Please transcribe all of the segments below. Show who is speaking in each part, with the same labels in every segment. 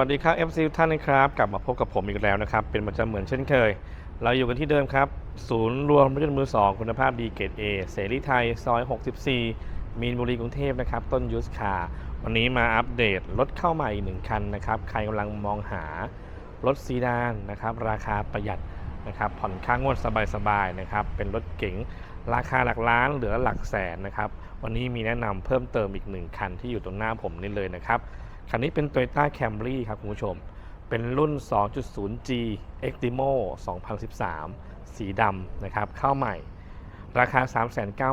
Speaker 1: สวัสดีครับ FC ทุกท่านนะครับ กลับมาพบกับผมอีกแล้วนะครับ เป็นประจำเหมือนเช่นเคย เราอยู่กันที่เดิมครับ ศูนย์รวมรถยนต์มือ 2 คุณภาพดีเกรด A เสรีไทย ซอย 64 มีนบุรีกรุงเทพนะครับ ต้นยูสคาร์วันนี้มาอัปเดตรถเข้าใหม่อีกหนึ่งคันนะครับ ใครกำลังมองหารถซีดานนะครับ ราคาประหยัดนะครับ ผ่อนค่างวดสบายๆนะครับ เป็นรถเก๋งราคาหลักล้านเหลือหลักแสนนะครับ วันนี้มีแนะนำเพิ่มเติมอีกหนึ่งคันที่อยู่ตรงหน้าผมนี่เลยนะครับ คันนี้เป็น Toyota Camry ครับคุณผู้ชม เป็นรุ่น 2.0G Extimo 2013 สีดำนะครับ เข้าใหม่ ราคา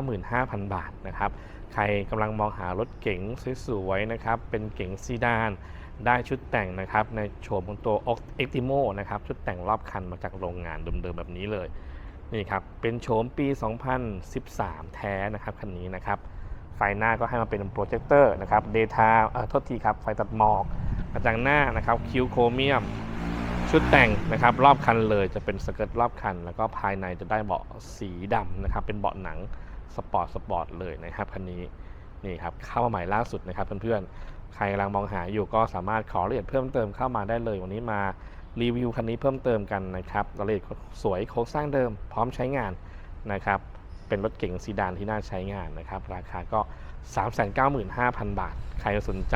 Speaker 1: 395,000 บาทนะครับ ใครกำลังมองหารถเก๋งสวยๆนะครับ เป็นเก๋งซีดาน ได้ชุดแต่งนะครับ ในโฉมของตัว Extimo นะครับ ชุดแต่งรอบคันมาจากโรงงานเดิมๆแบบนี้เลย นี่ครับ เป็นโฉมปี 2013 แท้นะครับคันนี้นะครับ ไฟหน้าก็ให้มาเป็นโปรเจคเตอร์นะครับเดทาเอ่อโทษทีครับ ไฟตัดหมอกกระจังหน้านะครับคิวโครเมียม ชุดแต่งนะครับ รอบคันเลยจะเป็นสเกิร์ตรอบคัน แล้วก็ภายในจะได้เบาะสีดำนะครับ เป็นเบาะหนังสปอร์ตสปอร์ตเลยนะครับคันนี้นี่ครับเข้ามาใหม่ล่าสุดนะครับเพื่อนๆใครกำลังมองหาอยู่ก็สามารถขอรายละเอียดเพิ่มเติมเข้ามาได้เลย วันนี้มารีวิวคันนี้เพิ่มเติมกันนะครับรายละเอียดสวยโครงสร้างเดิม พร้อมใช้งานนะครับ เป็นรถเก๋งซีดานที่น่าใช้งานนะครับ ราคาก็ 395,000 บาท ใครสนใจ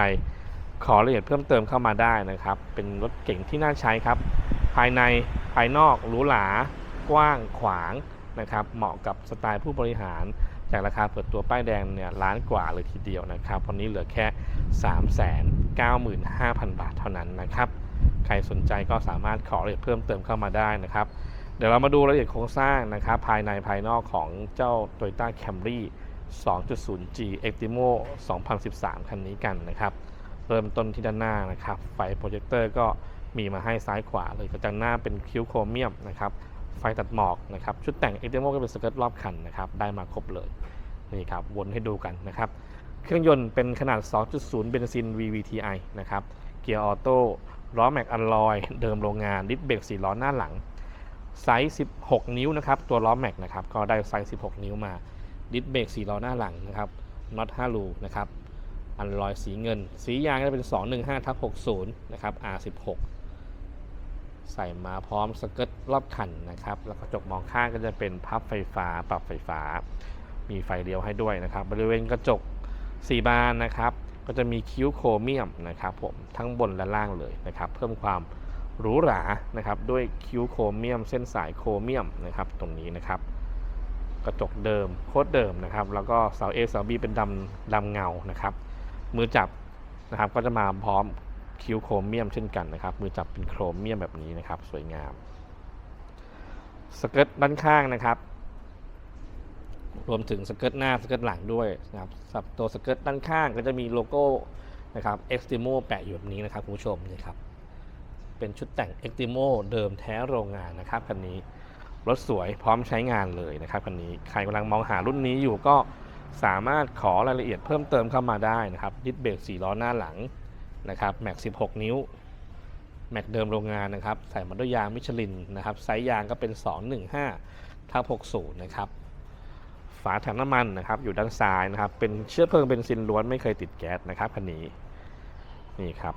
Speaker 1: ขอรายละเอียดเพิ่มเติมเข้ามาได้นะครับ เป็นรถเก๋งที่น่าใช้ครับ ภายในภายนอกหรูหรากว้างขวางนะครับ เหมาะกับสไตล์ผู้บริหาร จากราคาเปิดตัวป้ายแดงเนี่ยล้านกว่าเลยทีเดียวนะครับวันนี้เหลือแค่ 395,000 บาทเท่านั้นนะครับ ใครสนใจก็สามารถขอรายละเอียดเพิ่มเติมเข้ามาได้นะครับ เดี๋ยวเรามาดูรายละเอียดโครงสร้างนะครับภายในภายนอกของเจ้า Toyota Camry 2.0G Extimo 2013 คันนี้กันนะครับเริ่มต้นที่ด้านหน้านะครับ ไฟโปรเจคเตอร์ก็มีมาให้ซ้ายขวาเลยกระจังหน้าเป็นคิ้วโครเมียมนะครับไฟตัดหมอกนะครับชุดแต่ง Extimo ก็เป็นสเกิร์ตรอบคันนะครับได้มาครบเลยนี่ครับวนให้ดูกันนะครับเครื่องยนต์เป็นขนาด 2.0 เบนซิน VVTi นะครับเกียร์ออโต้ล้อแม็กอัลลอยเดิมโรงงานดิสเบรก4ล้อหน้าหลัง ไซส์ 16 นิ้วนะครับ ตัวล้อแม็กนะครับ ก็ได้ไซส์ 16 นิ้วมาดิสเบรก4ล้อหน้าหลังนะครับน็อต5รูนะครับ อันลอยสีเงิน สียางก็จะเป็น 215ทับ60 นะครับ R16 ใส่มาพร้อมสเกิร์ตรอบคันนะครับ แล้วกระจกมองข้างก็จะเป็นพับไฟฟ้า ปรับไฟฟ้า มีไฟเลี้ยวให้ด้วยนะครับ บริเวณกระจก 4 บานนะครับ ก็จะมีคิ้วโครเมียมนะครับผม ทั้งบนและล่างเลยนะครับ เพิ่มความ หรูหรานะครับด้วยคิ้วโครเมียม เส้นสายโครเมียมนะครับตรงนี้นะครับกระจกเดิมโคตรเดิมนะครับ แล้วก็เสา A เสา B เป็นดำดำเงานะครับ มือจับนะครับก็จะมาพร้อมคิ้วโครเมียมเช่นกันนะครับ มือจับเป็นโครเมียมแบบนี้นะครับ สวยงาม สเกิร์ตด้านข้างนะครับ รวมถึงสเกิร์ตหน้าสเกิร์ตหลังด้วยนะครับสับตัวสเกิร์ตด้านข้างก็จะมีโลโก้นะครับ Extimo แปะอยู่แบบนี้นะครับคุณผู้ชมนี่ครับ เป็นชุดแต่ง Extimo เดิมแท้โรงงานนะครับคันนี้รถสวยพร้อมใช้งานเลยนะครับคันนี้ใครกำลังมองหารุ่นนี้อยู่ก็สามารถขอรายละเอียดเพิ่มเติมเข้ามาได้นะครับดิสเบรก4ล้อหน้าหลังนะครับแม็ก 16 นิ้ว แม็กเดิมโรงงานนะครับ ใส่มาด้วยยางมิชลินนะครับไซส์ยางก็เป็น 215ทับ60 นะครับ ฝาถังน้ำมันนะครับ อยู่ด้านซ้ายนะครับ เป็นเชื้อเพลิงเบนซินล้วนไม่เคยติดแก๊สนะครับคันนี้ นี่ครับ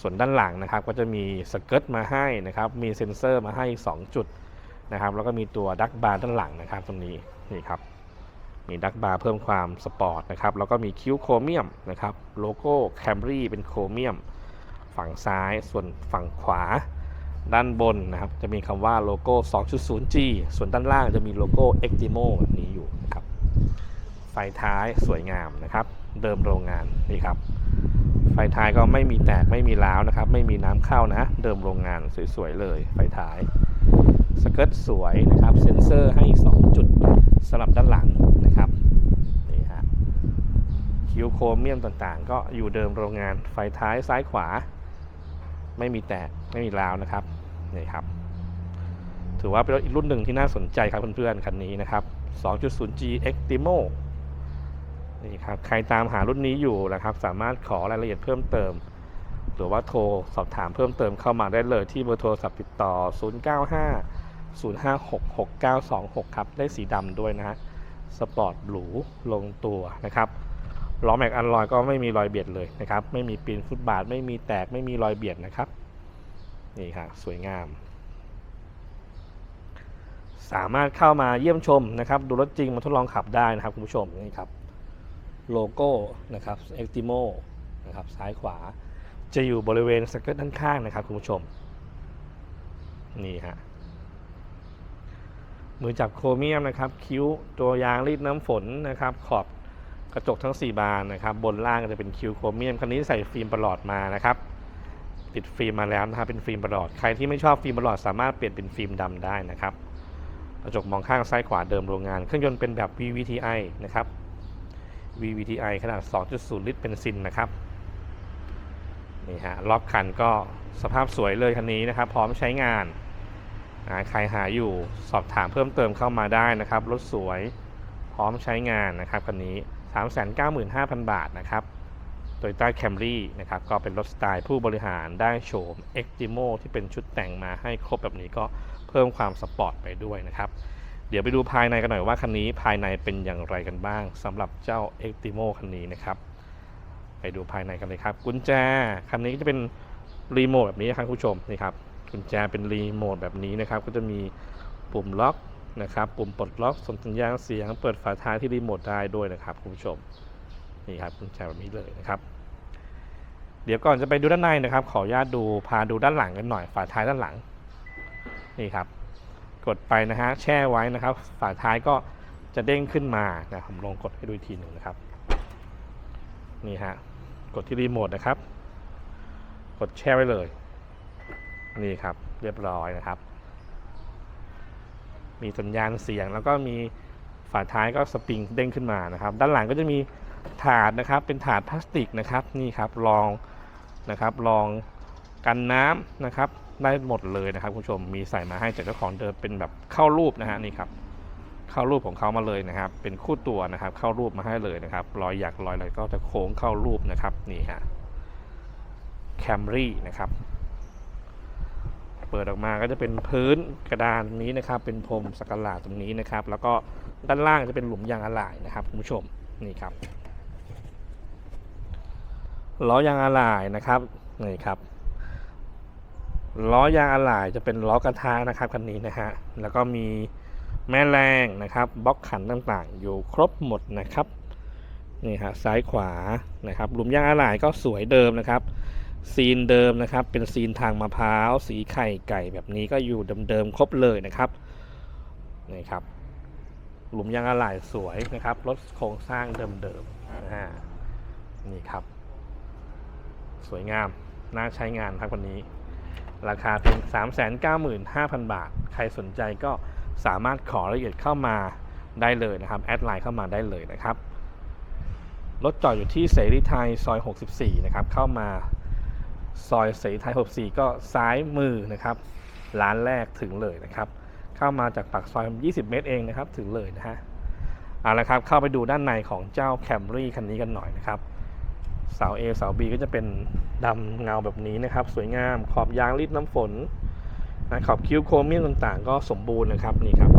Speaker 1: ส่วนด้านหลังนะครับก็จะมีสเกิร์ตมาให้นะครับ มีเซ็นเซอร์มาให้ 2 จุดนะครับ แล้วก็มีตัวดักบาร์ด้านหลังนะครับ ตรงนี้นี่ครับ มีดักบาร์เพิ่มความสปอร์ตนะครับ แล้วก็มีคิ้วโครเมียมนะครับ โลโก้แคมรี่เป็นโครเมียม ฝั่งซ้าย ส่วนฝั่งขวา ด้านบนนะครับ จะมีคำว่าโลโก้ 2.0G ส่วนด้านล่างจะมีโลโก้ Extimo นี้อยู่นะครับ ไฟท้ายสวยงามนะครับ เดิมโรงงานนี่ครับ ไฟท้ายก็ไม่มีแตกไม่มีร้าวนะครับ ไม่มีน้ำเข้านะ เดิมโรงงานสวยๆเลย ไฟท้ายสเกิร์ตสวยนะครับ เซ็นเซอร์ให้ 2 จุดสำหรับด้านหลังนะครับนี่ฮะคิวโครเมียมต่างๆ ก็อยู่เดิมโรงงานไฟท้ายซ้ายขวา ไม่มีแตกไม่มีร้าวนะครับนี่ครับ ถือว่าเป็นรถอีกรุ่นหนึ่งที่น่าสนใจครับเพื่อนๆคันนี้นะครับ 2.0G Extimo นี่ครับใครตามหารุ่นนี้อยู่นะครับ สามารถขอรายละเอียดเพิ่มเติม หรือว่าโทรสอบถามเพิ่มเติมเข้ามาได้เลยที่เบอร์โทรศัพท์ติดต่อ 095 056 6926 ครับ ได้สีดำด้วยนะฮะ สปอร์ตหรูลงตัวนะครับ ล้อแม็กอันลอยก็ไม่มีรอยเบียดเลยนะครับ ไม่มีปีนฟุตบาท ไม่มีแตก ไม่มีรอยเบียดนะครับ นี่ครับสวยงาม สามารถเข้ามาเยี่ยมชมนะครับ ดูรถจริงมาทดลองขับได้นะครับคุณผู้ชม นี่ครับ โลโก้นะครับ e x t i m o นะครับซ้ายขวา จะอยู่บริเวณสเกิร์ตด้านข้างนะครับคุณผู้ชม นี่ฮะมือจับโครเมียมนะครับ คิ้วตัวยางรีดน้ำฝนนะครับ ขอบกระจกทั้ง 4 บานนะครับ บนล่างจะเป็นคิ้วโครเมียมคันนี้ใส่ฟิล์มประหลอดมานะครับ ติดฟิล์มมาแล้วนะครับเป็นฟิล์มประหลอด ใครที่ไม่ชอบฟิล์มประหลอดสามารถเปลี่ยนเป็นฟิล์มดำได้นะครับกระจกมองข้างซ้ายขวาเดิมโรงงาน เครื่องยนต์เป็นแบบ VVTi นะครับ VVTi ขนาด 2.0 ลิตรเบนซินนะครับ นี่ฮะรอบคันก็สภาพสวยเลยคันนี้นะครับ พร้อมใช้งาน ใครหาอยู่สอบถามเพิ่มเติมเข้ามาได้นะครับ รถสวยพร้อมใช้งานนะครับคันนี้ 395,000 บาทนะครับ Toyota Camry นะครับ ก็เป็นรถสไตล์ผู้บริหารได้โฉม e x t i m o ที่เป็นชุดแต่งมาให้ครบแบบนี้ก็เพิ่มความสปอร์ตไปด้วยนะครับ เดี๋ยวไปดูภายในกันหน่อยว่าคันนี้ภายในเป็นอย่างไรกันบ้างสำหรับเจ้า e x t i m o คันนี้นะครับ ไปดูภายในกันเลยครับ กุญแจคันนี้ก็จะเป็นรีโมทแบบนี้นะครับคุณผู้ชมนี่ครับกุญแจเป็นรีโมทแบบนี้นะครับ ก็จะมีปุ่มล็อกนะครับ ปุ่มปลดล็อกส่งสัญญาณเสียง เปิดฝาท้ายที่รีโมทได้ด้วยนะครับคุณผู้ชมนี่ครับกุญแจแบบนี้เลยนะครับ เดี๋ยวก่อนจะไปดูด้านในนะครับ ขออนุญาตดูพาดูด้านหลังกันหน่อยฝาท้ายด้านหลัง นี่ครับ กดไปนะฮะแช่ไว้นะครับ ฝาท้ายก็จะเด้งขึ้นมานะผมลองกดให้ดูอีกทีหนึ่งนะครับ นี่ฮะกดที่รีโมทนะครับ กดแช่ไว้เลย นี่ครับเรียบร้อยนะครับ มีสัญญาณเสียงแล้วก็มีฝาท้ายก็สปริงเด้งขึ้นมานะครับ ด้านหลังก็จะมีถาดนะครับ เป็นถาดพลาสติกนะครับ นี่ครับรองนะครับรองกันน้ำนะครับ ได้หมดเลยนะครับคุณผู้ชมมีใส่มาให้จากเจ้าของเดิมเป็นแบบเข้ารูปนะฮะนี่ครับเข้ารูปของเขามาเลยนะครับ เป็นคู่ตัวนะครับ เข้ารูปมาให้เลยนะครับรอยหยักรอยอะไรก็จะโค้งเข้ารูปนะครับนี่ฮะแคมรี่นะครับเปิดออกมาก็จะเป็นพื้นกระดานนี้นะครับ เป็นพรมสักหลาตรงนี้นะครับ แล้วก็ด้านล่างจะเป็นหลุมยางอะไหล่นะครับคุณผู้ชมนี่ครับล้อยางอะไหล่นะครับนี่ครับ ล้อยางอะไหล่จะเป็นล้อกระทะนะครับคันนี้นะฮะแล้วก็มีแม่แรงนะครับบล็อกขันต่างๆ อยู่ครบหมดนะครับนี่ฮะซ้ายขวานะครับหลุมยางอะไหล่ก็สวยเดิมนะครับ ซีนเดิมนะครับ เป็นซีนทางมะพร้าว สีไข่ไก่แบบนี้ก็อยู่เดิมๆครบเลยนะครับนี่ครับหลุมยางอะไหล่สวยนะครับรถโครงสร้างเดิมๆนะฮะนี่ครับ สวยงามน่าใช้งานครับวันนี้ ราคาเพียง 395,000 บาท ใครสนใจก็สามารถขอรายละเอียดเข้ามาได้เลยนะครับ แอดไลน์เข้ามาได้เลยนะครับ รถจอดอยู่ที่เสรีไทยซอย 64 นะครับ เข้ามาซอยเสรีไทย 64 ก็ซ้ายมือนะครับ ร้านแรกถึงเลยนะครับ เข้ามาจากปากซอย 20 เมตรเองนะครับ ถึงเลยนะฮะ เอาละครับ เข้าไปดูด้านในของเจ้า Camry คันนี้กันหน่อยนะครับ เสา A เสา B ก็จะเป็นดำเงาแบบนี้นะครับ สวยงามขอบยางรีดน้ำฝนนะขอบคิ้วโครเมียมต่างๆ ก็สมบูรณ์นะครับนี่ครับ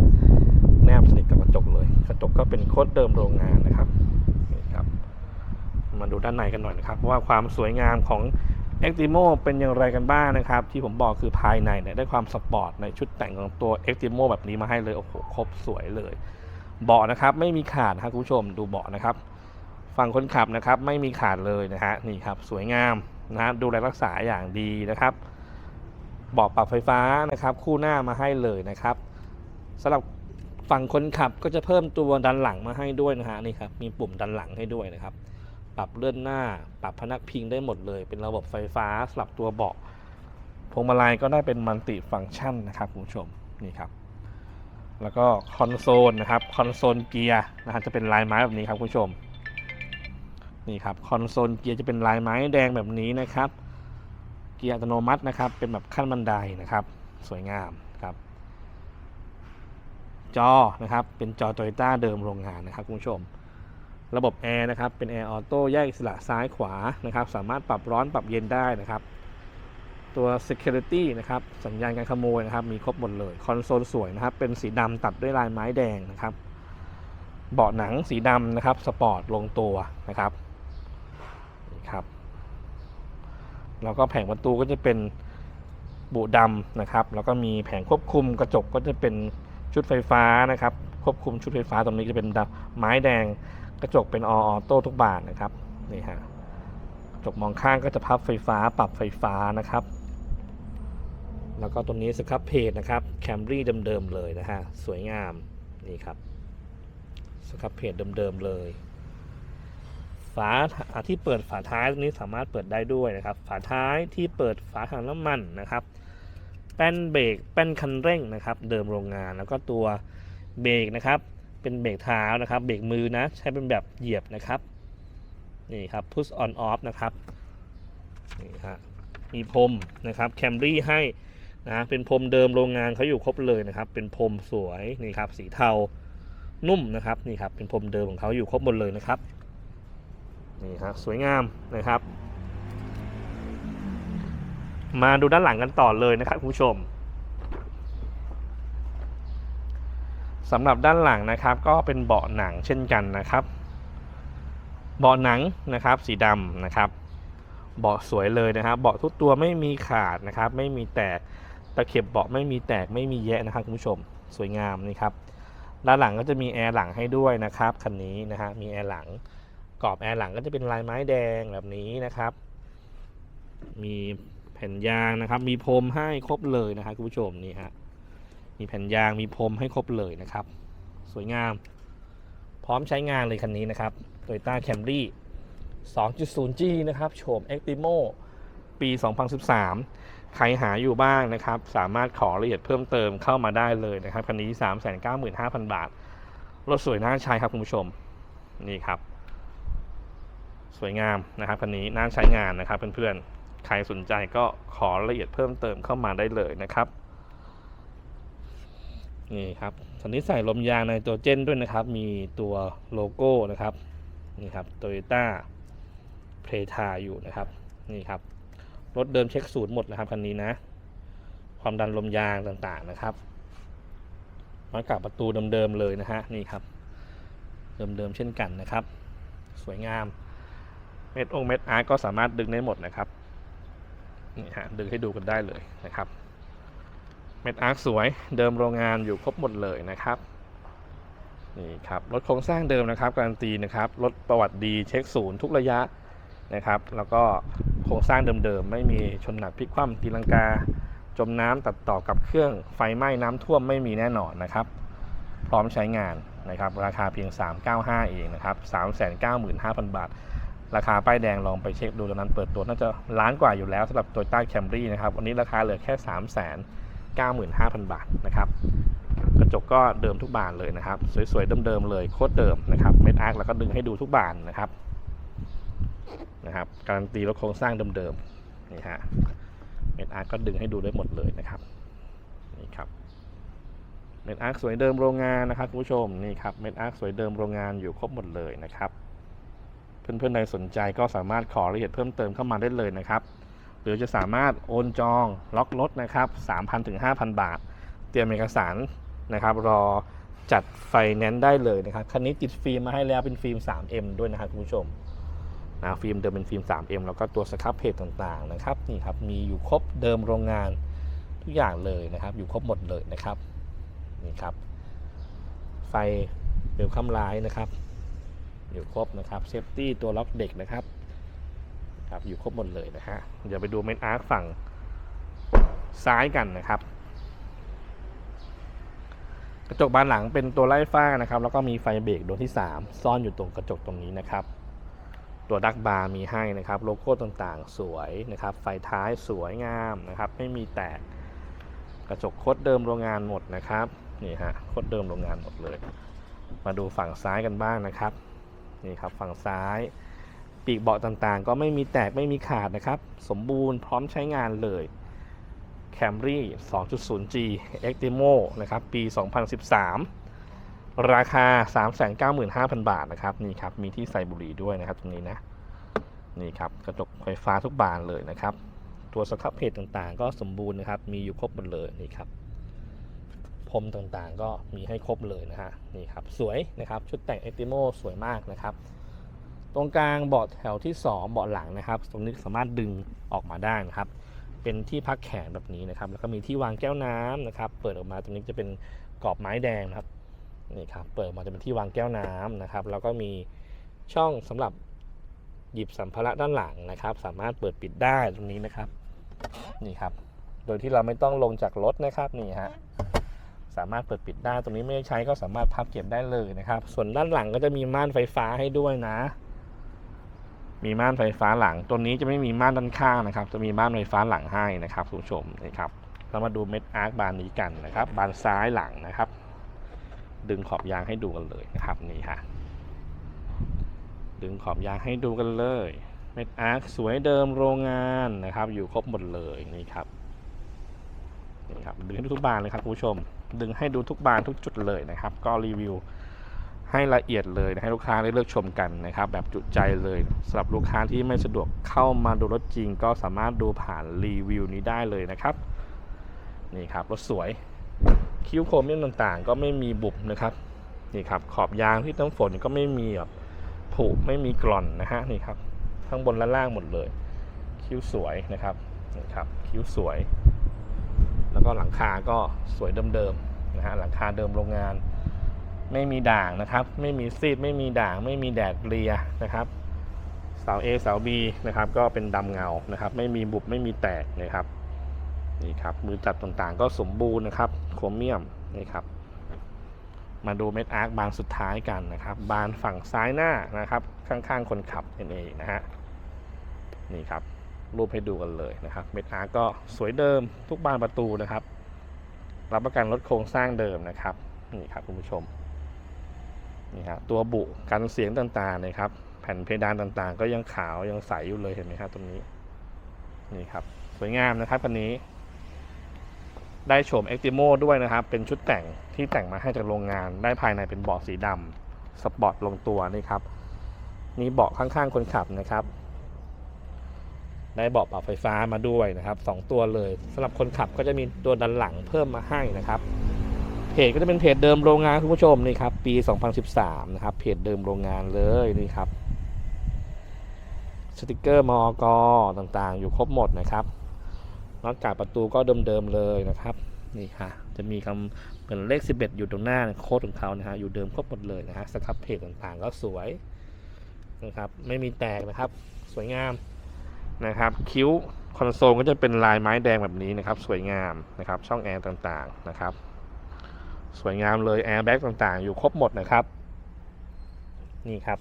Speaker 1: แนบสนิทกับกระจกเลย กระจกก็เป็นโค้ดเดิมโรงงานนะครับนี่ครับ มาดูด้านในกันหน่อยนะครับ ว่าความสวยงามของ e x t i m o เป็นอย่างไรกันบ้างนะครับ ที่ผมบอกคือภายในเนี่ยได้ความสปอร์ตในชุดแต่งของตัว e x t i m o แบบนี้มาให้เลยโอ้โหครบสวยเลยเบาะนะครับ ไม่มีขาดนะครับคุณผู้ชมดูเบาะนะครับ ฝั่งคนขับนะครับไม่มีขาดเลยนะฮะนี่ครับสวยงามนะฮะดูแลรักษาอย่างดีนะครับเบาะปรับไฟฟ้านะครับคู่หน้ามาให้เลยนะครับสำหรับฝั่งคนขับก็จะเพิ่มตัวดันหลังมาให้ด้วยนะฮะนี่ครับมีปุ่มดันหลังให้ด้วยนะครับ ปรับเลื่อนหน้า ปรับพนักพิงได้หมดเลย เป็นระบบไฟฟ้าสำหรับตัวเบาะพวงมาลัยก็ได้เป็นมัลติฟังก์ชันนะครับคุณผู้ชมนี่ครับ แล้วก็คอนโซลนะครับคอนโซลเกียร์นะฮะจะเป็นลายไม้แบบนี้ครับคุณผู้ชม นี่ครับคอนโซลเกียร์จะเป็นลายไม้แดงแบบนี้นะครับ เกียร์อัตโนมัตินะครับ เป็นแบบขั้นบันไดนะครับ สวยงามครับ จอนะครับ เป็นจอโตโยต้าเดิมโรงงานนะครับคุณผู้ชม ระบบแอร์นะครับ เป็นแอร์ออโต้แยกอิสระซ้ายขวานะครับ สามารถปรับร้อนปรับเย็นได้นะครับ ตัว Security นะครับ สัญญาณการขโมยนะครับ มีครบหมดเลย คอนโซลสวยนะครับ เป็นสีดำตัดด้วยลายไม้แดงนะครับ เบาะหนังสีดำนะครับ สปอร์ตลงตัวนะครับ ครับแล้วก็แผงประตูก็จะเป็นบุดำนะครับ แล้วก็มีแผงควบคุมกระจกก็จะเป็นชุดไฟฟ้านะครับ ควบคุมชุดไฟฟ้าตรงนี้จะเป็นไม้แดง กระจกเป็นออโต้ทุกบานนะครับนี่ฮะกระจกมองข้างก็จะพับไฟฟ้าปรับไฟฟ้านะครับ แล้วก็ตรงนี้สครับเพจนะครับแคมรี่เดิมๆเลยนะฮะสวยงามนี่ครับสครับเพจเดิมๆเลย ฝาที่เปิดฝาท้ายตรงนี้สามารถเปิดได้ด้วยนะครับ ฝาท้ายที่เปิดฝาถังน้ำมันนะครับ แป้นเบรกแป้นคันเร่งนะครับ เดิมโรงงานแล้วก็ตัวเบรกนะครับ เป็นเบรกเท้านะครับ เบรกมือนะใช้เป็นแบบเหยียบนะครับนี่ครับ push on off นะครับนี่ฮะมีพรมนะครับแคมรี่ให้นะเป็นพรมเดิมโรงงานเขาอยู่ครบเลยนะครับ เป็นพรมสวยนี่ครับสีเทานุ่มนะครับนี่ครับเป็นพรมเดิมของเขาอยู่ครบหมดเลยนะครับ นี่ครับสวยงามนะครับ มาดูด้านหลังกันต่อเลยนะครับคุณผู้ชมสำหรับด้านหลังนะครับก็เป็นเบาะหนังเช่นกันนะครับ เบาะหนังนะครับสีดำนะครับ เบาะสวยเลยนะครับ เบาะทุกตัวไม่มีขาดนะครับ ไม่มีแตกตะเข็บเบาะไม่มีแตกไม่มีแยะนะครับคุณผู้ชมสวยงามนี่ครับด้านหลังก็จะมีแอร์หลังให้ด้วยนะครับคันนี้นะฮะมีแอร์หลัง กรอบแอร์หลังก็จะเป็นลายไม้แดงแบบนี้นะครับ มีแผ่นยางนะครับ มีพรมให้ครบเลยนะครับคุณผู้ชมนี่ฮะมีแผ่นยางมีพรมให้ครบเลยนะครับ สวยงาม พร้อมใช้งานเลยคันนี้นะครับ Toyota Camry 2.0G นะครับโฉม Extremo ปี 2013 ใครหาอยู่บ้างนะครับ สามารถขอรายละเอียดเพิ่มเติมเข้ามาได้เลยนะครับ คันนี้ 395,000 บาท รถสวยน่าใช้ครับคุณผู้ชม นี่ครับ สวยงามนะครับคันนี้น่าใช้งานนะครับเพื่อนๆ ใครสนใจก็ขอรายละเอียดเพิ่มเติมเข้ามาได้เลยนะครับ นี่ครับคันนี้ใส่ลมยางในตัวเจนด้วยนะครับ มีตัวโลโก้นะครับ นี่ครับโตโยต้าเพลทาอยู่นะครับ นี่ครับ รถเดิมเช็คศูนย์หมดนะครับคันนี้นะ ความดันลมยางต่างๆนะครับมากับประตูเดิมๆเลยนะฮะ นี่ครับ เดิมๆเช่นกันนะครับ สวยงาม เม็ดองเม็ดอาร์ตก็สามารถดึงได้หมดนะครับนี่ฮะดึงให้ดูกันได้เลยนะครับ เม็ดอาร์คสวยเดิมโรงงานอยู่ครบหมดเลยนะครับนี่ครับรถโครงสร้างเดิมนะครับการันตีนะครับรถประวัติดีเช็คศูนย์ทุกระยะนะครับ แล้วก็โครงสร้างเดิมๆไม่มีชนหนักพลิกคว่ำตีลังกา จมน้ำตัดต่อกับเครื่องไฟไหม้น้ำท่วมไม่มีแน่นอนนะครับ พร้อมใช้งานนะครับ ราคาเพียง 395 เองนะครับ 395,000 บาท ราคาป้ายแดงลองไปเช็คดูตอนนั้นเปิดตัวน่าจะล้านกว่าอยู่แล้วสำหรับ Toyota Camry นะครับ วันนี้ราคาเหลือแค่ 3 95,000 บาทนะครับ กระจกก็เดิมทุกบานเลยนะครับ สวยๆ เดิมๆ เลยโคตรเดิมนะครับเม็ดอาร์คแล้วก็ดึงให้ดูทุกบานนะครับนะครับ การันตีรถโครงสร้างเดิมๆนี่ฮะเม็ดอาร์คก็ดึงให้ดูได้หมดเลยนะครับนี่ครับเม็ดอาร์คสวยเดิมโรงงานนะครับคุณผู้ชมนี่ครับเม็ดอาร์คสวยเดิมโรงงานอยู่ครบหมดเลยนะครับ เพื่อนๆใดสนใจก็สามารถขอรายละเอียดเพิ่มเติมเข้ามาได้เลยนะครับ หรือจะสามารถโอนจองล็อกรถนะครับ3,000ถึง5,000 บาท เตรียมเอกสารนะครับรอจัดไฟแนนซ์ได้เลยนะครับคันนี้ติดฟิล์มมาให้แล้วเป็นฟิล์ม 3M ด้วยนะครับคุณผู้ชมนะฟิล์มเดิมเป็นฟิล์ม 3M แล้วก็ตัวสครับเพจต่างๆนะครับนี่ครับมีอยู่ครบเดิมโรงงานทุกอย่างเลยนะครับ อยู่ครบหมดเลยนะครับนี่ครับ ไฟเบลคัมไลน์นะครับ อยู่ครบนะครับเซฟตี้ตัวล็อกเด็กนะครับครับอยู่ครบหมดเลยนะฮะเดี๋ยวไปดูเมนอาร์คฝั่งซ้ายกันนะครับ กระจกบานหลังเป็นตัวไล่ฟ้านะครับ แล้วก็มีไฟเบรกดวงที่ 3 ซ่อนอยู่ตรงกระจกตรงนี้นะครับ ตัวดักบาร์มีให้นะครับ โลโก้ต่างๆ สวยนะครับ ไฟท้ายสวยงามนะครับ ไม่มีแตกกระจกโคตรเดิมโรงงานหมดนะครับนี่ฮะโคตรเดิมโรงงานหมดเลย มาดูฝั่งซ้ายกันบ้างนะครับ นี่ครับฝั่งซ้าย ปีกเบาะต่างๆ ก็ไม่มีแตกไม่มีขาดนะครับ สมบูรณ์พร้อมใช้งานเลย Camry 2.0G Extremo นะครับ ปี 2013 ราคา 395,000 บาทนะครับ นี่ครับ มีที่ใส่บุหรี่ด้วยนะครับ ตรงนี้นะ นี่ครับ กระจกไฟฟ้าทุกบานเลยนะครับ ตัวสครับเพจต่างๆ ก็สมบูรณ์นะครับ มีอยู่ครบหมดเลย นี่ครับ พรมต่างๆ ก็มีให้ครบเลยนะฮะนี่ครับสวยนะครับชุดแต่ง Extremo สวยมากนะครับตรงกลางเบาะแถวที่ 2 เบาะหลังนะครับ ตรงนี้สามารถดึงออกมาได้นะครับ เป็นที่พักแขนแบบนี้นะครับ แล้วก็มีที่วางแก้วน้ำนะครับ เปิดออกมาตรงนี้จะเป็นกรอบไม้แดงนะครับนี่ครับ เปิดออกมาจะเป็นที่วางแก้วน้ำนะครับ แล้วก็มีช่องสำหรับหยิบสัมภาระด้านหลังนะครับ สามารถเปิดปิดได้ตรงนี้นะครับ นี่ครับ โดยที่เราไม่ต้องลงจากรถนะครับนี่ฮะ สามารถเปิดปิดได้ตรงนี้ไม่ได้ใช้ก็สามารถพับเก็บได้เลยนะครับ ส่วนด้านหลังก็จะมีม่านไฟฟ้าให้ด้วยนะ มีม่านไฟฟ้าหลัง ตัวนี้จะไม่มีม่านด้านข้างนะครับ จะมีม่านไฟฟ้าหลังให้นะครับคุณผู้ชมนะครับเรามาดูเม็ดอาร์คบานนี้กันนะครับ บานซ้ายหลังนะครับ ดึงขอบยางให้ดูกันเลยนะครับนี่ฮะดึงขอบยางให้ดูกันเลยเม็ดอาร์คสวยเดิมโรงงานนะครับ อยู่ครบหมดเลยนี่ครับนี่ครับดึงให้ทุกบานเลยครับคุณผู้ชม ดึงให้ดูทุกบานทุกจุดเลยนะครับ ก็รีวิวให้ละเอียดเลยให้ลูกค้าได้เลือกชมกันนะครับ แบบจุใจเลยสำหรับลูกค้าที่ไม่สะดวกเข้ามาดูรถจริง ก็สามารถดูผ่านรีวิวนี้ได้เลยนะครับนี่ครับรถสวยคิ้วโครเมียมต่างๆ ก็ไม่มีบุบนะครับนี่ครับขอบยางที่น้ำฝนก็ไม่มีแบบผุไม่มีกร่อนนะฮะนี่ครับ ข้างบนและล่างหมดเลย คิ้วสวยนะครับนี่ครับ คิ้วสวย แล้วก็หลังคาก็สวยเดิมๆนะฮะหลังคาเดิมโรงงาน ไม่มีด่างนะครับ ไม่มีซีดไม่มีด่าง ไม่มีแดดเรียนะครับเสา A เสา B นะครับก็เป็นดำเงานะครับ ไม่มีบุบไม่มีแตกนะครับนี่ครับมือจับต่างๆ ก็สมบูรณ์นะครับโครเมียมนี่ครับมาดูเม็ดอาร์คบานสุดท้ายกันนะครับ บานฝั่งซ้ายหน้านะครับ ข้างๆคนขับนั่นเองนะฮะนี่ครับ รูปให้ดูกันเลยนะครับเม็ดอาร์ก็สวยเดิมทุกบานประตูนะครับ รับประกันลดโครงสร้างเดิมนะครับนี่ครับคุณผู้ชมนี่ครับตัวบุกันเสียงต่างๆนะครับ แผ่นเพดานต่างๆ ก็ยังขาวยังใสอยู่เลยเห็นไหมครับตรงนี้นี่ครับสวยงามนะครับคันนี้ ได้โฉม e x t i m o ด้วยนะครับ เป็นชุดแต่งที่แต่งมาให้จากโรงงาน ได้ภายในเป็นเบาะสีดำสปอร์ตลงตัวนี่ครับมีเบาะข้างๆคนขับนะครับ ได้เบาะปรับไฟฟ้ามาด้วยนะครับสองตัวเลยสำหรับคนขับก็จะมีตัวดันหลังเพิ่มมาให้นะครับเพจก็จะเป็นเพจเดิมโรงงานคุณผู้ชมนี่ครับปี 2013 นะครับเพจเดิมโรงงานเลยนี่ครับสติกเกอร์มอกต่างๆ อยู่ครบหมดนะครับน็อตกาดประตูก็เดิมๆเลยนะครับนี่ค่ะจะมีคำเหมือนเลข 11 อยู่ตรงหน้าโค้ดของเขานะฮะอยู่เดิมครบหมดเลยนะฮะสครับเพจต่างๆก็สวยนะครับไม่มีแตกนะครับ สวยงาม นะครับ คิ้วคอนโซลก็จะเป็นลายไม้แดงแบบนี้นะครับ สวยงามนะครับ ช่องแอร์ต่างๆนะครับ สวยงามเลยแอร์แบ็กต่างๆ อยู่ครบหมดนะครับ นี่ครับ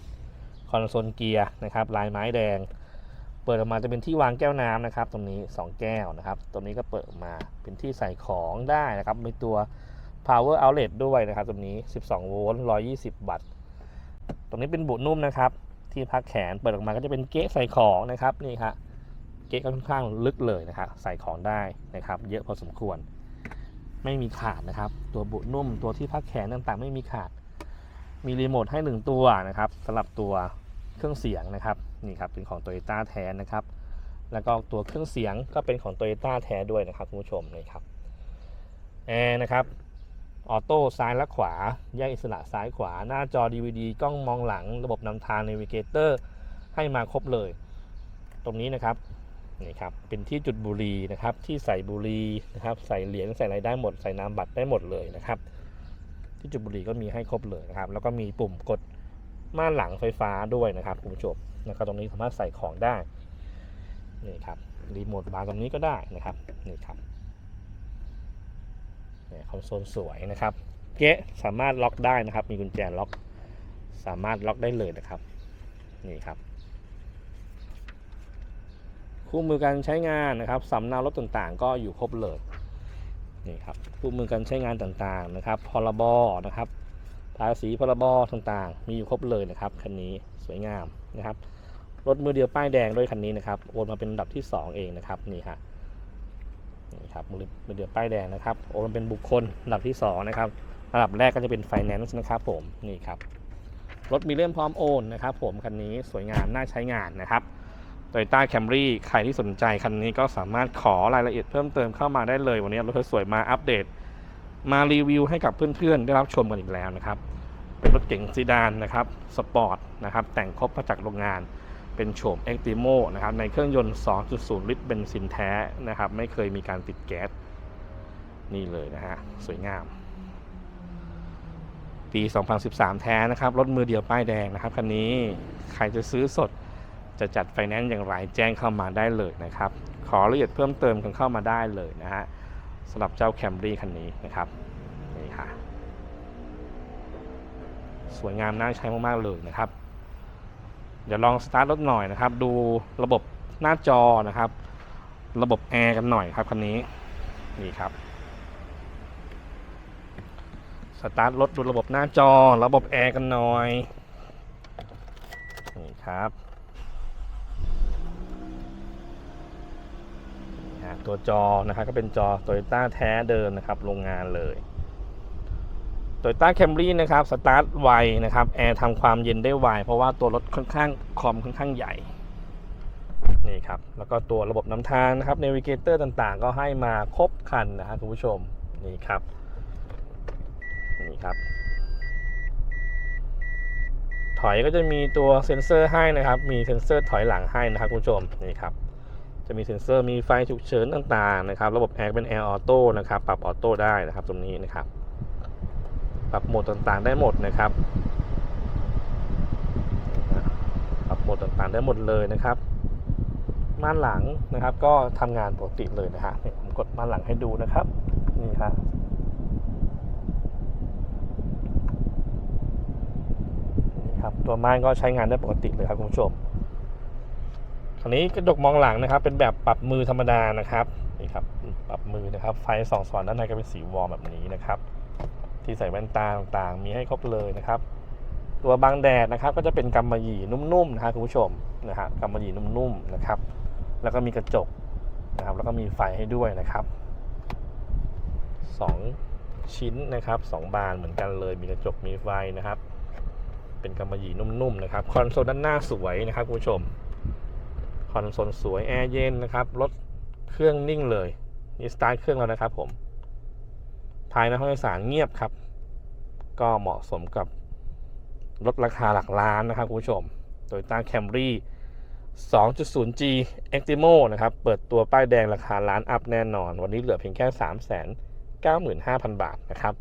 Speaker 1: คอนโซลเกียร์นะครับ ลายไม้แดง เปิดออกมาจะเป็นที่วางแก้วน้ำนะครับ ตรงนี้ 2 แก้วนะครับ ตรงนี้ก็เปิดออกมาเป็นที่ใส่ของได้นะครับ มีตัว power outlet ด้วยนะครับ ตรงนี้ 12 โวลต์ 120 วัตต์ ตรงนี้เป็นบุนุ่มนะครับ ที่พักแขนเปิดออกมาก็จะเป็นเก๊ะใส่ของนะครับนี่ครับเก๊ะค่อนข้างลึกเลยนะครับใส่ของได้นะครับ เยอะพอสมควร ไม่มีขาดนะครับ ตัวบุนุ่มตัวที่พักแขนต่างๆ ไม่มีขาด มีรีโมทให้หนึ่งตัวนะครับสำหรับตัวเครื่องเสียงนะครับนี่ครับเป็นของ t o y ยต้แท้นะครับ แล้วก็ตัวเครื่องเสียงก็เป็นของ t o y ยต้แท้ด้วยนะครับคุณผู้ชมนี่ครับแอร์นะครับ ออโต้ซ้ายและขวา แยกอิสระซ้ายขวา หน้าจอ DVD กล้องมองหลัง ระบบนำทาง Navigator ให้มาครบเลย ตรงนี้นะครับ นี่ครับ เป็นที่จุดบุรีนะครับ ที่ใส่บุรีนะครับ ใส่เหรียญ ใส่อะไรได้หมด ใส่นามบัตรได้หมดเลยนะครับ ที่จุดบุรีก็มีให้ครบเลยนะครับ แล้วก็มีปุ่มกดม่านหลังไฟฟ้าด้วยนะครับคุณผู้ชมนะครับตรงนี้สามารถใส่ของได้ นี่ครับ รีโมทบาร์ตรงนี้ก็ได้นะครับ นี่ครับ เนี่ยคอนโซลสวยนะครับเก๊ะสามารถล็อกได้นะครับ มีกุญแจล็อก สามารถล็อกได้เลยนะครับ นี่ครับ คู่มือการใช้งานนะครับสำเนารถต่างๆ ก็อยู่ครบเลยนี่ครับคู่มือการใช้งานต่างๆนะครับ พรบนะครับภาษีพรบต่างๆ มีอยู่ครบเลยนะครับคันนี้สวยงามนะครับรถมือเดียวป้ายแดงด้วยคันนี้นะครับโอนมาเป็นอันดับที่ 2 เองนะครับนี่ฮะ นี่ครับมือเดือป้ายแดงนะครับโอนเป็นบุคคลระดับที่2นะครับระดับแรกก็จะเป็น Finance นะครับผมนี่ครับรถมีเล่มพร้อมโอนนะครับผมคันนี้สวยงามน่าใช้งานนะครับโตโยต้าแคมรี่ใครที่สนใจคันนี้ก็สามารถขอรายละเอียดเพิ่มเติมเข้ามาได้เลย วันนี้รถสวยมาอัปเดต มารีวิวให้กับเพื่อนๆ ได้รับชมกันอีกแล้วนะครับ เป็นรถเก๋งซีดานนะครับสปอร์ตนะครับแต่งครบมาจากโรงงาน เป็นโฉม e x t i m o นะครับในเครื่องยนต์ 2.0 ลิตรเบนซินแท้นะครับ ไม่เคยมีการติดแก๊ส นี่เลยนะฮะ สวยงาม ปี 2013 แท้นะครับ รถมือเดียวป้ายแดงนะครับคันนี้ใครจะซื้อสดจะจัดไฟแนนซ์อย่างไรแจ้งเข้ามาได้เลยนะครับ ขอรายละเอียดเพิ่มเติมกันเข้ามาได้เลยนะฮะสำหรับเจ้าแคมรี่คันนี้นะครับนี่ค่ะ สวยงามน่าใช้มาก ๆ เลยนะครับ เดี๋ยวลองสตาร์ทรถหน่อยนะครับ ดูระบบหน้าจอนะครับ ระบบแอร์กันหน่อยครับคันนี้นี่ครับสตาร์ทรถดูระบบหน้าจอ ระบบแอร์กันหน่อยนี่ครับตัวจอนะครับก็เป็นจอ Toyota แท้เดิมนะครับ โรงงานเลย Toyota Camry นะครับสตาร์ทไวนะครับแอร์ทำความเย็นได้ไวเพราะว่าตัวรถค่อนข้างคอมค่อนข้างใหญ่นี่ครับแล้วก็ตัวระบบนำทางนะครับ Navigator ต่างๆ ก็ให้มาครบคันนะครับคุณผู้ชมนี่ครับนี่ครับ ถอยก็จะมีตัวเซ็นเซอร์ให้นะครับ มีเซ็นเซอร์ถอยหลังให้นะครับคุณผู้ชมนี่ครับจะมีเซ็นเซอร์มีไฟฉุกเฉินต่างๆนะครับ ระบบแอร์เป็นแอร์ออโต้นะครับปรับออโต้ได้นะครับตรงนี้นะครับ ปรับโหมดต่างๆได้หมดนะครับ ปรับโหมดต่างๆได้หมดเลยนะครับ ม่านหลังนะครับก็ทำงานปกติเลยนะฮะผมกดม่านหลังให้ดูนะครับ นี่ครับนี่ครับตัวม่านก็ใช้งานได้ปกติเลยครับคุณผู้ชมคราวนี้กระจกมองหลังนะครับ เป็นแบบปรับมือธรรมดานะครับนี่ครับปรับมือนะครับ ไฟส่องสว่างด้านในก็เป็นสีวอร์มแบบนี้นะครับ ที่ใส่แว่นตาต่างๆ มีให้ครบเลยนะครับ ตัวบังแดดนะครับ ก็จะเป็นกำมะหยี่นุ่มๆนะครับคุณผู้ชมนะฮะกำมะหยี่นุ่มๆนะครับ แล้วก็มีกระจกนะครับ แล้วก็มีไฟให้ด้วยนะครับสองชิ้นนะครับสองบานเหมือนกันเลย มีกระจกมีไฟนะครับ เป็นกำมะหยี่นุ่มๆนะครับคอนโซลด้านหน้าสวยนะครับคุณผู้ชมคอนโซลสวยแอร์เย็นนะครับรถเครื่องนิ่งเลยนี่สตาร์ทเครื่องแล้วนะครับผม ภายในห้องโดยสารเงียบครับ ก็เหมาะสมกับรถราคาหลักล้านนะครับคุณผู้ชม Toyota Camry 2.0G Extimo นะครับ เปิดตัวป้ายแดงราคาล้านอัพแน่นอน วันนี้เหลือเพียงแค่ 395,000 บาทนะครับ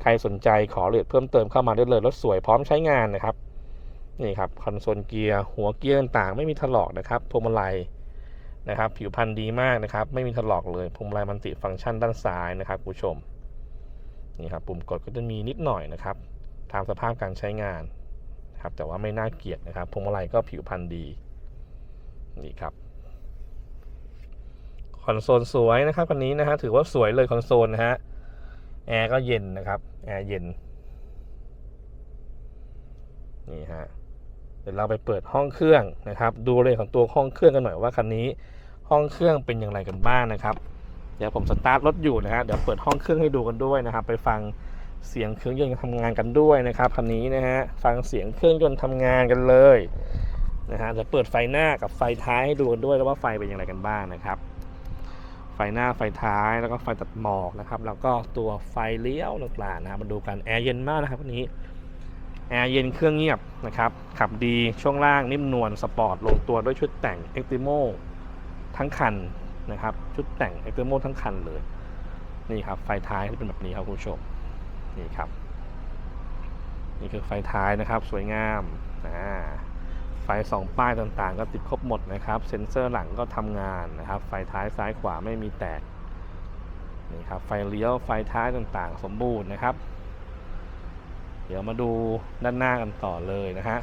Speaker 1: ใครสนใจขอรายละเอียดเพิ่มเติมเข้ามาได้เลย รถสวยพร้อมใช้งานนะครับ นี่ครับ คอนโซลเกียร์ หัวเกียร์ต่างๆ ไม่มีถลอกนะครับพวงมาลัยนะครับ ผิวพรรณดีมากนะครับ ไม่มีถลอกเลยพวงมาลัยมันติฟังก์ชันด้านซ้ายนะครับคุณผู้ชม นี่ครับปุ่มกดก็จะมีนิดหน่อยนะครับตามสภาพการใช้งานนะครับแต่ว่าไม่น่าเกลียดนะครับพวงมาลัยก็ผิวพรรณดีนี่ครับคอนโซลสวยนะครับคันนี้นะฮะถือว่าสวยเลยคอนโซลนะฮะแอร์ก็เย็นนะครับแอร์เย็นนี่ฮะเดี๋ยวเราไปเปิดห้องเครื่องนะครับ ดูเลยของตัวห้องเครื่องกันหน่อยว่าคันนี้ห้องเครื่องเป็นอย่างไรกันบ้างนะครับ เดี๋ยวผมสตาร์ทรถอยู่นะฮะเดี๋ยวเปิดห้องเครื่องให้ดูกันด้วยนะครับ ไปฟังเสียงเครื่องยนต์ทำงานกันด้วยนะครับคันนี้นะฮะฟังเสียงเครื่องยนต์ทำงานกันเลยนะฮะเดี๋ยวเปิดไฟหน้ากับไฟท้ายให้ดูกันด้วยแล้วว่าไฟเป็นอย่างไรกันบ้างนะครับ ไฟหน้าไฟท้ายแล้วก็ไฟตัดหมอกนะครับแล้วก็ตัวไฟเลี้ยวต่างๆนะครับมาดูกันแอร์เย็นมากนะครับวันนี้แอร์เย็นเครื่องเงียบนะครับขับดีช่วงล่างนิ่มนวลสปอร์ตลงตัวด้วยชุดแต่ง e x t i m o ทั้งคัน นะครับ ชุดแต่ง e x t i m o ทั้งคันเลย นี่ครับ ไฟท้ายที่เป็นแบบนี้ครับคุณผู้ชม นี่ครับ นี่คือไฟท้ายนะครับ สวยงามอ่าไฟสองป้ายต่างๆ ก็ติดครบหมดนะครับ เซ็นเซอร์หลังก็ทำงานนะครับ ไฟท้ายซ้ายขวาไม่มีแตก นี่ครับ ไฟเลี้ยว ไฟท้ายต่างๆ สมบูรณ์นะครับ เดี๋ยวมาดูด้านหน้ากันต่อเลยนะฮะ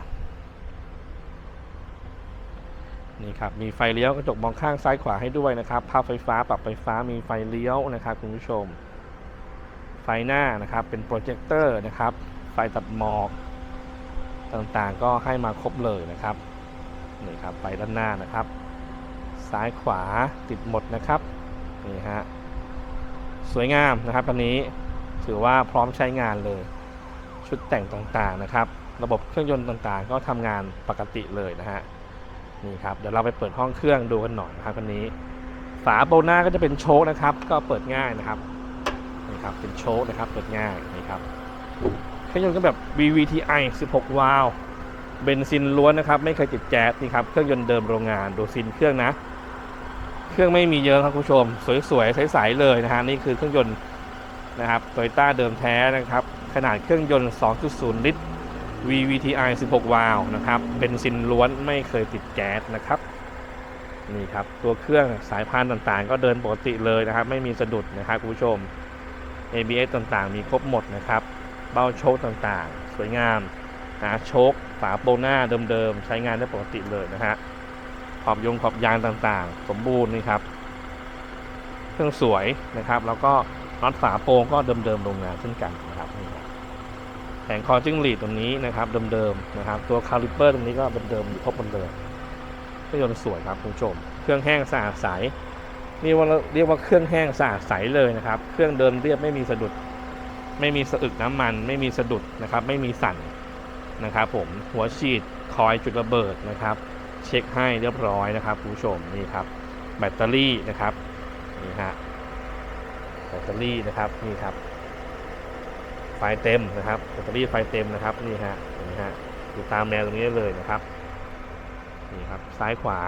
Speaker 1: นี่ครับมีไฟเลี้ยวกระจกมองข้างซ้ายขวาให้ด้วยนะครับภาพไฟฟ้าปรับไฟฟ้ามีไฟเลี้ยวนะครับคุณผู้ชม ไฟหน้านะครับเป็นโปรเจคเตอร์นะครับ ไฟตัดหมอกต่างๆก็ให้มาครบเลยนะครับนี่ครับไฟด้านหน้านะครับ ซ้ายขวาติดหมดนะครับนี่ฮะสวยงามนะครับคันนี้ถือว่าพร้อมใช้งานเลย ชุดแต่งต่างๆนะครับ ระบบเครื่องยนต์ต่างๆ ก็ทำงานปกติเลยนะฮะ นี่ครับเดี๋ยวเราไปเปิดห้องเครื่องดูกันหน่อยนะครับคันนี้ ฝาโบหน้าก็จะเป็นโชคนะครับ ก็เปิดง่ายนะครับนี่ครับเป็นโชคนะครับ เปิดง่ายนี่ครับเครื่องยนต์ก็แบบ VVTi 16 วาล์วเบนซินล้วนนะครับ ไม่เคยติดแก๊สนี่ครับเครื่องยนต์เดิมโรงงานดูซินเครื่องนะ เครื่องไม่มีเยอะครับคุณผู้ชม สวยๆใสๆเลยนะฮะนี่คือเครื่องยนต์นะครับโตโยต้าเดิมแท้นะครับ ขนาดเครื่องยนต์ 2.0 ลิตร VVTi 16 วาล์วนะครับเบนซินล้วนไม่เคยติดแก๊สนะครับ นี่ครับ ตัวเครื่องสายพานต่างๆ ก็เดินปกติเลยนะครับ ไม่มีสะดุดนะครับคุณผู้ชม ABS ต่างๆ มีครบหมดนะครับ เบ้าโชคต่างๆ สวยงามนะโชคฝาโปรหน้าเดิมๆ ใช้งานได้ปกติเลยนะฮะ ขอบยงขอบยางต่างๆ สมบูรณ์นี่ครับ เครื่องสวยนะครับ แล้วก็น็อตฝาโปรงก็เดิมๆโรงงานเช่นกันนะครับนี่ครับ แผงคอจิ้งหรีดตรงนี้นะครับเดิมๆนะครับ ตัวคาลิปเปอร์ตรงนี้ก็เดิมๆอยู่ครบหมดเลยเครื่องยนต์สวยครับคุณผู้ชม เครื่องแห้งสะอาดใสนี่ว่าเรียกว่าเครื่องแห้งสะอาดใสเลยนะครับ เครื่องเดินเรียบไม่มีสะดุด ไม่มีสะอึกน้ำมัน ไม่มีสะดุดนะครับ ไม่มีสั่นนะครับผมหัวฉีดคอยจุดระเบิดนะครับ เช็คให้เรียบร้อยนะครับคุณผู้ชมนี่ครับ แบตเตอรี่นะครับนี่ฮะแบตเตอรี่นะครับนี่ครับ ไฟเต็มนะครับแบตเตอรี่ไฟเต็มนะครับนี่ฮะเห็นไหมฮะดูตามแนวตรงนี้เลยนะครับนี่ครับซ้ายขวา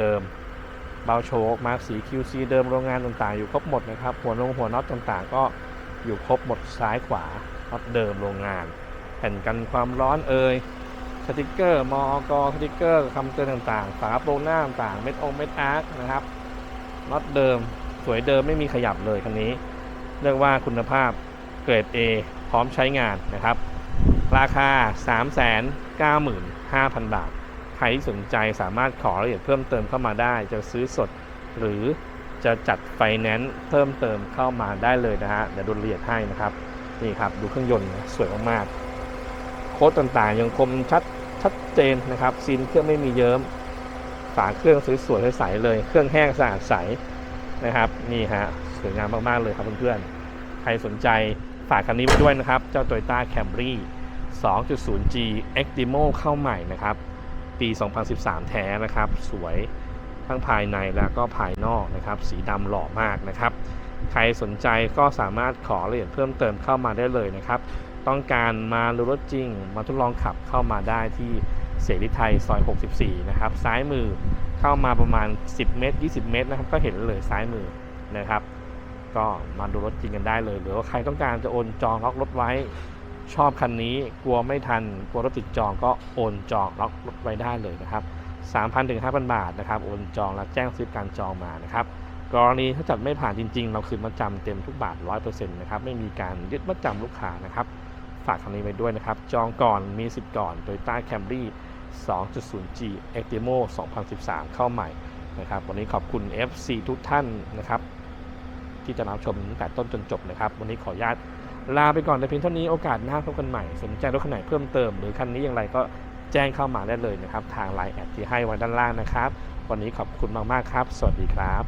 Speaker 1: เดิมๆเบาโชคมาร์คสี QC เดิมโรงงานต่างๆ อยู่ครบหมดนะครับ หัวนงหัวน็อตต่างๆ ก็อยู่ครบหมดซ้ายขวาน็อตเดิมโรงงาน แผ่นกันความร้อนเอ่ยสติกเกอร์มอกสติกเกอร์คำเตือนต่างๆ ฝาโปรงหน้าต่างๆเม็ดองเม็ดอาร์คนะครับน็อตเดิมสวยเดิมไม่มีขยับเลยคันนี้ เรียกว่าคุณภาพ เกรด A พร้อมใช้งานนะครับ ราคา 395,000 บาท ใครที่สนใจสามารถขอรายละเอียดเพิ่มเติมเข้ามาได้ จะซื้อสดหรือจะจัดไฟแนนซ์เพิ่มเติมเข้ามาได้เลยนะฮะ เดี๋ยวดูรายละเอียดให้นะครับ นี่ครับ ดูเครื่องยนต์สวยมากๆ โค้ดต่างๆ ยังคมชัดชัดเจนนะครับซีนเครื่องไม่มีเยิ้มฝาเครื่องสวยๆใสๆเลย เครื่องแห้งสะอาดใสนะครับ นี่ฮะสวยงามมากๆเลยครับเพื่อนๆใครสนใจ ฝากคันนี้ไว้ด้วยนะครับ เจ้า Toyota Camry 2.0G X Demo เข้าใหม่นะครับ ปี 2013 แท้นะครับ สวยทั้งภายในแล้วก็ภายนอกนะครับ สีดำหล่อมากนะครับ ใครสนใจก็สามารถขอรายละเอียดเพิ่มเติมเข้ามาได้เลยนะครับ ต้องการมาดูรถจริง มาทดลองขับเข้ามาได้ที่เสรีไทยซอย 64 นะครับ ซ้ายมือเข้ามาประมาณ 10 เมตร 20 เมตรนะครับ ก็เห็นเลยซ้ายมือนะครับ ก็มาดูรถจริงกันได้เลย หรือว่าใครต้องการจะโอนจองล็อกรถไว้ ชอบคันนี้กลัวไม่ทันกลัวรถติดจองก็โอนจองล็อกรถไว้ได้เลยนะครับ3,000ถึง5,000 บาทนะครับโอนจองแล้วแจ้งซื้อการจองมานะครับกรณีถ้าจัดไม่ผ่านจริง ๆ เราคืนมาจำเต็มทุกบาท 100%นะครับไม่มีการยึดมาจำลูกค้านะครับฝากคำนี้ไว้ด้วยนะครับ จองก่อนมีสิทธิ์ก่อน Toyota Camry 2.0G X Demo 2013 เข้าใหม่นะครับ วันนี้ขอบคุณ FC ทุกท่านนะครับ ที่จะรับชมตั้งแต่ต้นจนจบนะครับ วันนี้ขออนุญาตลาไปก่อนในเพียงเท่านี้โอกาสหน้าพบกันใหม่ สนใจรถคันไหนเพิ่มเติม หรือคันนี้อย่างไรก็แจ้งเข้ามาได้เลยนะครับ ทางไลน์แอดที่ให้ไว้ด้านล่างนะครับ วันนี้ขอบคุณมากๆครับ สวัสดีครับ